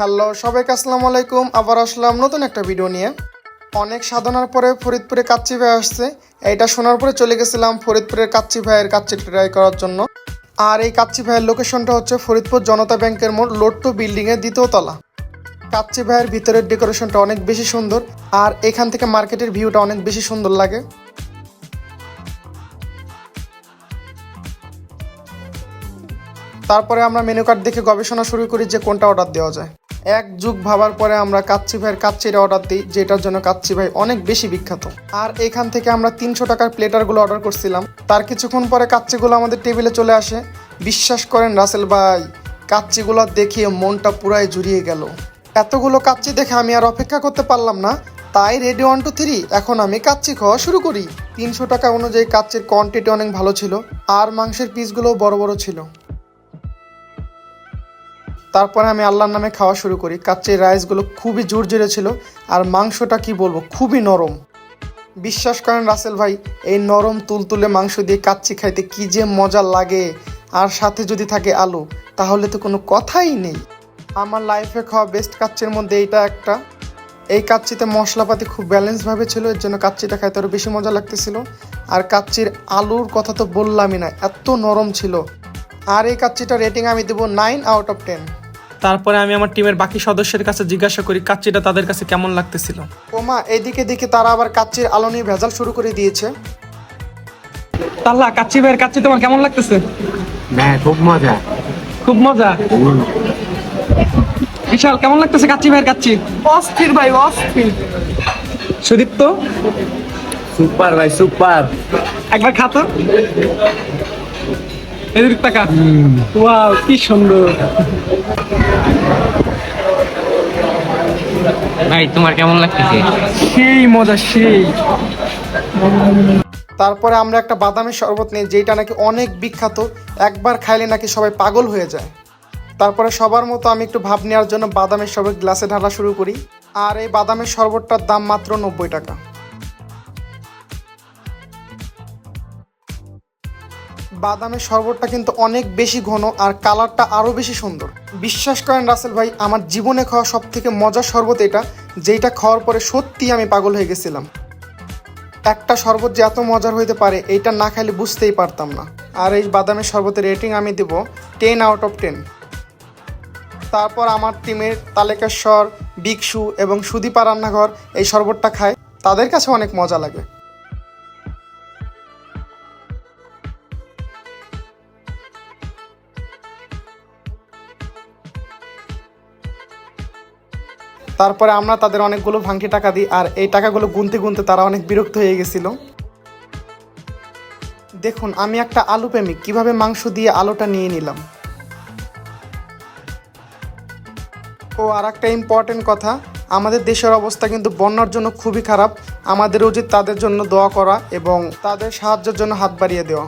Hello, সবাইকে আসসালামু আলাইকুম। আবার আসলাম নতুন একটা ভিডিও নিয়ে। অনেক সাধনার পরে ফরিদপুরে কাচ্চি ভাই আসছে। এইটা শোনার পরে চলে গেছিলাম ফরিদপুরের কাচ্চি ভাইয়ের কাচ্চি ট্রাই করার জন্য। আর এই কাচ্চি ভাইয়ের লোকেশনটা হচ্ছে ফরিদপুর জনতা ব্যাংকের মোড় লোট্টু বিল্ডিংয়ের দ্বিতীয় তলা। কাচ্চি ভাইয়ের ভিতরের ডেকোরেশনটা অনেক বেশি সুন্দর, আর এখান থেকে মার্কেটের ভিউটা অনেক বেশি সুন্দর লাগে। তারপরে আমরা মেনু কার্ড দেখে গবেষণা শুরু করি যে কোনটা অর্ডার দেওয়া যায়। এক যুগ ভাবার পরে আমরা কাচ্চি ভাইয়ের কাচ্চির অর্ডার দিই, যেটার জন্য কাচ্চি ভাই অনেক বেশি বিখ্যাত। আর এখান থেকে আমরা তিনশো টাকার প্লেটারগুলো অর্ডার করছিলাম। তার কিছুক্ষণ পরে কাচ্চিগুলো আমাদের টেবিলে চলে আসে। বিশ্বাস করেন রাসেল ভাই, কাচ্চিগুলো দেখিয়ে মনটা পুরাই জুড়িয়ে গেল। এতগুলো কাচ্চি দেখে আমি আর অপেক্ষা করতে পারলাম না। তাই রেডি ওয়ান টু থ্রি এখন আমি কাচ্চি খাওয়া শুরু করি। তিনশো টাকা অনুযায়ী কাচ্চির কোয়ান্টিটি অনেক ভালো ছিল, আর মাংসের পিসগুলোও বড় বড় ছিল। তারপরে আমি আল্লাহর নামে খাওয়া শুরু করি। কাচ্চির রাইসগুলো খুবই জোরজোরে ছিল আর মাংসটা কি বলব, খুবই নরম। বিশ্বাস করেন রাসেল ভাই, এই নরম তুলতুলে মাংস দিয়ে কাচ্চি খাইতে কি যে মজা লাগে। আর সাথে যদি থাকে আলু, তাহলে তো কোনো কথাই নেই। আমার লাইফে খাওয়া বেস্ট কাচ্চির মধ্যে এইটা একটা। এই কাচ্চিতে মশলাপাতি খুব ব্যালেন্সভাবে ছিল, এর জন্য কাচ্চিটা খাইতে আরও বেশি মজা লাগতেছিল। আর কাচ্চির আলুর কথা তো বললামই না, এত নরম ছিল। আর এই কাচ্চিটা রেটিং আমি দেবো নাইন আউট অফ টেন তারপরে আমি আমার টিমের বাকি সদস্যের কাছে জিজ্ঞাসা করি কাচ্চিটা তাদের কাছে কেমন লাগতেছিল? ওমা এদিকে দিকে তারা আবার কাচ্চির আলো নিয়ে ভেজাল শুরু করে দিয়েছে। তাল্লা কাচ্চি ভাইয়ের কাচ্চি তোমার কেমন লাগতেছে? হ্যাঁ খুব মজা। খুব মজা? বিশাল কেমন লাগতেছে কাচ্চি ভাইয়ের কাচ্চি? অস্থির ভাই অস্থির। সুদীপ্ত? সুপার ভাই সুপার। একবার খাতো এদিক টাকা ওয়াও কি সুন্দর। ভাই তোমার কেমন লাগতেছে? সেই মজা সেই। তারপরে আমরা একটা বাদামের শরবত নিই যেটা নাকি অনেক বিখ্যাত একবার খাইলে নাকি সবাই পাগল হয়ে যায়। তারপরে সবার মতো আমি একটু ভাব নেওয়ার জন্য বাদামের শরবত গ্লাসে ঢালা শুরু করি আর এই বাদামের শরবতটার দাম মাত্র নব্বই টাকা। বাদামের শরবতটা কিন্তু অনেক বেশি ঘন আর কালারটা আরও বেশি সুন্দর। বিশ্বাস করেন রাসেল ভাই, আমার জীবনে খাওয়া সব থেকে মজার শরবত এটা যেটা খাওয়ার পরে সত্যি আমি পাগল হয়ে গেছিলাম। একটা শরবত যে এত মজার হইতে পারে, এইটা না খাইলে বুঝতেই পারতাম না। আর এই বাদামের শরবতের রেটিং আমি দেব টেন আউট অফ টেন তারপর আমার টিমের তালেকেশ্বর, বিকশু এবং সুদীপা রান্নাঘর এই শরবতটা খায়, তাদের কাছে অনেক মজা লাগে। তারপরে আমরা তাদের অনেকগুলো ভাঙটি টাকা দিই, আর এই টাকাগুলো গুনতে গুনতে তারা অনেক বিরক্ত হয়ে গেছিল। দেখুন, আমি একটা আলু প্রেমিক, কীভাবে মাংস দিয়ে আলুটা নিয়ে নিলাম। ও আর একটা ইম্পর্টেন্ট কথা, আমাদের দেশের অবস্থা কিন্তু বন্যার জন্য খুবই খারাপ। আমাদের উচিত তাদের জন্য দোয়া করা এবং তাদের সাহায্যের জন্য হাত বাড়িয়ে দেওয়া।